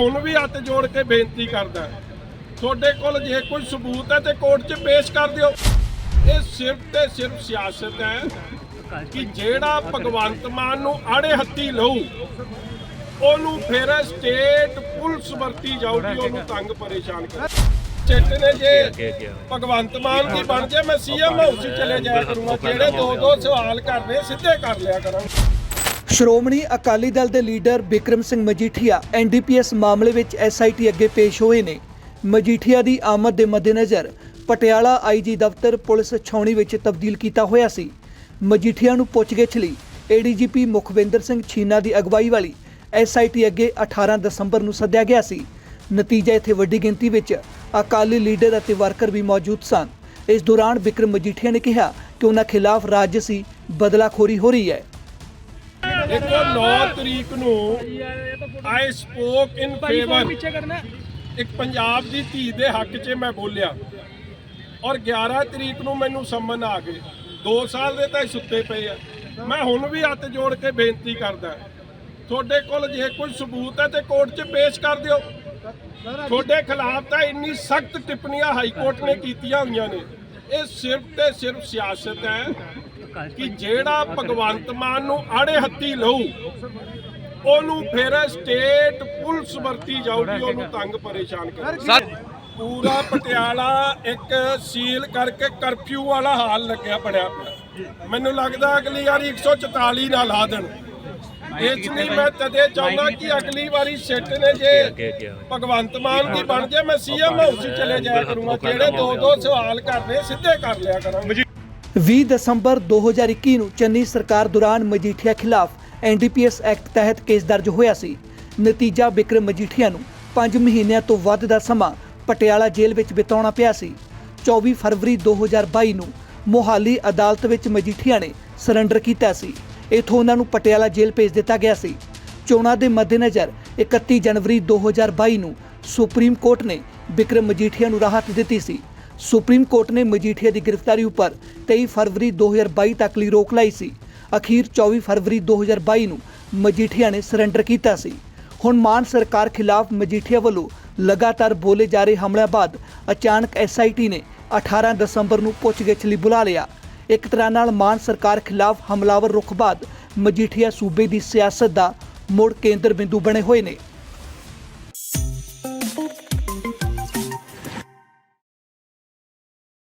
ਹੁਣ ਵੀ ਹੱਥ ਜੋੜ ਕੇ ਬੇਨਤੀ ਕਰਦਾ ਤੁਹਾਡੇ ਕੋਲ ਜੇ ਕੋਈ ਸਬੂਤ ਹੈ ਤੇ ਕੋਰਟ 'ਚ ਪੇਸ਼ ਕਰ ਦਿਓ। ਇਹ ਸਿਰਫ ਤੇ ਸਿਰਫ ਸਿਆਸਤ ਹੈ ਕਿ ਜਿਹੜਾ ਭਗਵੰਤ ਮਾਨ ਨੂੰ ਆੜੇ ਹੱਥੀ ਲਊ ਉਹਨੂੰ ਫਿਰ ਸਟੇਟ ਪੁਲਿਸ ਵਰਤੀ ਜਾਊਗੀ, ਉਹਨੂੰ ਤੰਗ ਪਰੇਸ਼ਾਨ ਕਰ ਚਿੱਟ ਨੇ ਜੇ ਭਗਵੰਤ ਮਾਨ ਦੀ ਬਣ ਜੇ, ਮੈਂ ਸੀਐਮ ਹਾਊਸ ਚਲੇ ਜਾਇਆ ਕਰੂੰਗਾ। ਜਿਹੜੇ ਦੋ ਦੋ ਸਵਾਲ ਕਰਦੇ ਸਿੱਧੇ ਕਰ ਲਿਆ ਕਰਾਂਗਾ। ਸ਼੍ਰੋਮਣੀ ਅਕਾਲੀ ਦਲ ਦੇ ਲੀਡਰ ਬਿਕਰਮ ਸਿੰਘ ਮਜੀਠੀਆ ਐਨਡੀਪੀਐਸ ਮਾਮਲੇ ਵਿੱਚ ਐਸਆਈਟੀ ਅੱਗੇ ਪੇਸ਼ ਹੋਏ ਨੇ। ਮਜੀਠੀਆ ਦੀ ਆਮਦ ਦੇ ਮੱਦੇਨਜ਼ਰ ਪਟਿਆਲਾ ਆਈਜੀ ਦਫ਼ਤਰ ਪੁਲਿਸ ਛਾਉਣੀ ਵਿੱਚ ਤਬਦੀਲ ਕੀਤਾ ਹੋਇਆ ਸੀ। ਮਜੀਠੀਆ ਨੂੰ ਪੁੱਛਗਿੱਛ ਲਈ ਏਡੀਜੀਪੀ ਮੁਖਵਿੰਦਰ ਸਿੰਘ ਛੀਨਾ ਦੀ ਅਗਵਾਈ ਵਾਲੀ ਐਸਆਈਟੀ ਅੱਗੇ 18 ਦਸੰਬਰ ਨੂੰ ਸੱਦਿਆ ਗਿਆ ਸੀ। ਨਤੀਜਾ ਇੱਥੇ ਵੱਡੀ ਗਿਣਤੀ ਵਿੱਚ ਅਕਾਲੀ ਲੀਡਰ ਅਤੇ ਵਰਕਰ ਵੀ ਮੌਜੂਦ ਸਨ। ਇਸ ਦੌਰਾਨ ਬਿਕਰਮ ਮਜੀਠੀਆ ਨੇ ਕਿਹਾ ਕਿ ਉਹਨਾਂ ਖਿਲਾਫ ਰਾਜਸੀ ਬਦਲਾਖੋਰੀ ਹੋ ਰਹੀ ਹੈ। ਦੇਖੋ 9 ਤਰੀਕ ਨੂੰ ਆਈ ਸਪੋਕ ਇਨ ਫੇਵਰ ਇੱਕ ਪੰਜਾਬ ਦੀ ਧੀ ਦੇ ਹੱਕ 'ਚ ਮੈਂ ਬੋਲਿਆ। ਔਰ 11 ਤਰੀਕ ਨੂੰ ਮੈਨੂੰ ਸੰਮਨ ਆ ਗਏ। 2 ਸਾਲ ਦੇ ਤਾਂ ਸੁੱਤੇ ਪਏ ਆ। ਮੈਂ ਹੁਣ ਵੀ ਹੱਥ ਜੋੜ ਕੇ ਬੇਨਤੀ ਕਰਦਾ। ਤੁਹਾਡੇ ਕੋਲ ਜੇ ਕੋਈ ਸਬੂਤ ਹੈ ਤੇ ਕੋਰਟ 'ਚ ਪੇਸ਼ ਕਰ ਦਿਓ। ਤੁਹਾਡੇ ਖਿਲਾਫ ਤਾਂ ਇੰਨੀ ਸਖਤ ਟਿੱਪਣੀਆਂ ਹਾਈ ਕੋਰਟ ਨੇ ਕੀਤੀਆਂ ਹੋਈਆਂ ਨੇ। ਇਹ ਸਿਰਫ ਤੇ ਸਿਰਫ ਸਿਆਸਤ ਹੈ। ਕਿ ਜਿਹੜਾ ਭਗਵੰਤ ਮਾਨ ਨੂੰ ਆੜੇ ਹੱਥੀ ਲਊ ਉਹਨੂੰ ਫਿਰ ਸਟੇਟ ਪੁਲਿਸ ਵਰਤੀ ਜਾਊਗੀ ਉਹਨੂੰ ਤੰਗ ਪਰੇਸ਼ਾਨ ਕਰ ਪੂਰਾ ਪਟਿਆਲਾ ਇੱਕ ਸੀਲ ਕਰਕੇ ਕਰਫਿਊ ਵਾਲਾ ਹਾਲ ਲੱਗਿਆ ਬਣਿਆ ਪਿਆ। ਮੈਨੂੰ ਲੱਗਦਾ ਅਗਲੀ ਵਾਰੀ 144 ਨਾ ਲਾ ਦੇਣ। ਇਸ ਲਈ ਮੈਂ ਤਦੇ ਚਾਹੁੰਦਾ ਕਿ ਅਗਲੀ ਵਾਰੀ ਸਿੱਟ ਨੇ ਜੇ ਭਗਵੰਤ ਮਾਨ ਦੀ ਬਣ ਜੇ ਮੈਂ ਸੀਐਮ ਹਾਊਸ 'ਚ ਚਲੇ ਜਾਇਆ ਕਰੂੰਗਾ। ਜਿਹੜੇ ਦੋ ਦੋ ਸਵਾਲ ਕਰਨੇ ਸਿੱਧੇ ਕਰ ਲਿਆ ਕਰਾਂਗਾ। 20 ਦਸੰਬਰ 2021 ਨੂੰ ਚੰਨੀ ਸਰਕਾਰ ਦੌਰਾਨ ਮਜੀਠੀਆ ਖਿਲਾਫ ਐਨਡੀਪੀਐਸ ਐਕਟ ਤਹਿਤ ਕੇਸ ਦਰਜ ਹੋਇਆ ਸੀ। ਨਤੀਜਾ ਬਿਕਰਮ ਮਜੀਠੀਆ ਨੂੰ 5 ਮਹੀਨਿਆਂ ਤੋਂ ਵੱਧ ਦਾ ਸਮਾਂ ਪਟਿਆਲਾ ਜੇਲ੍ਹ ਵਿੱਚ ਬਿਤਾਉਣਾ ਪਿਆ ਸੀ। 24 ਫਰਵਰੀ 2022 ਨੂੰ ਮੋਹਾਲੀ ਅਦਾਲਤ ਵਿੱਚ ਮਜੀਠੀਆ ਨੇ ਸਰੈਂਡਰ ਕੀਤਾ ਸੀ। ਇਥੋਂ ਉਹਨਾਂ ਨੂੰ ਪਟਿਆਲਾ ਜੇਲ੍ਹ ਭੇਜ ਦਿੱਤਾ ਗਿਆ ਸੀ। ਚੋਣਾਂ ਦੇ ਮੱਦੇਨਜ਼ਰ 31 ਜਨਵਰੀ 2022 ਨੂੰ ਸੁਪਰੀਮ ਕੋਰਟ ਨੇ ਬਿਕਰਮ ਮਜੀਠੀਆ ਨੂੰ ਰਾਹਤ ਦਿੱਤੀ ਸੀ। ਸੁਪਰੀਮ ਕੋਰਟ ਨੇ ਮਜੀਠੀਆ ਦੀ ਗ੍ਰਿਫਤਾਰੀ ਉੱਪਰ 23 ਫਰਵਰੀ 2022 ਤੱਕ ਲਈ ਰੋਕ ਲਾਈ ਸੀ। ਅਖੀਰ 24 ਫਰਵਰੀ 2022 ਨੂੰ ਮਜੀਠੀਆ ਨੇ ਸਰੈਂਡਰ ਕੀਤਾ ਸੀ। ਹੁਣ ਮਾਨ ਸਰਕਾਰ ਖਿਲਾਫ ਮਜੀਠੀਆ ਵੱਲੋਂ ਲਗਾਤਾਰ ਬੋਲੇ ਜਾ ਰਹੇ ਹਮਲਿਆਂ ਬਾਅਦ ਅਚਾਨਕ ਐਸਆਈਟੀ ਨੇ 18 ਦਸੰਬਰ ਨੂੰ ਪੁੱਛਗਿੱਛ ਲਈ ਬੁਲਾ ਲਿਆ। ਇੱਕ ਤਰ੍ਹਾਂ ਨਾਲ ਮਾਨ ਸਰਕਾਰ ਖਿਲਾਫ ਹਮਲਾਵਰ ਰੁਖ ਬਾਅਦ ਮਜੀਠੀਆ ਸੂਬੇ ਦੀ ਸਿਆਸਤ ਦਾ ਮੁੜ ਕੇਂਦਰ ਬਿੰਦੂ ਬਣੇ ਹੋਏ ਨੇ।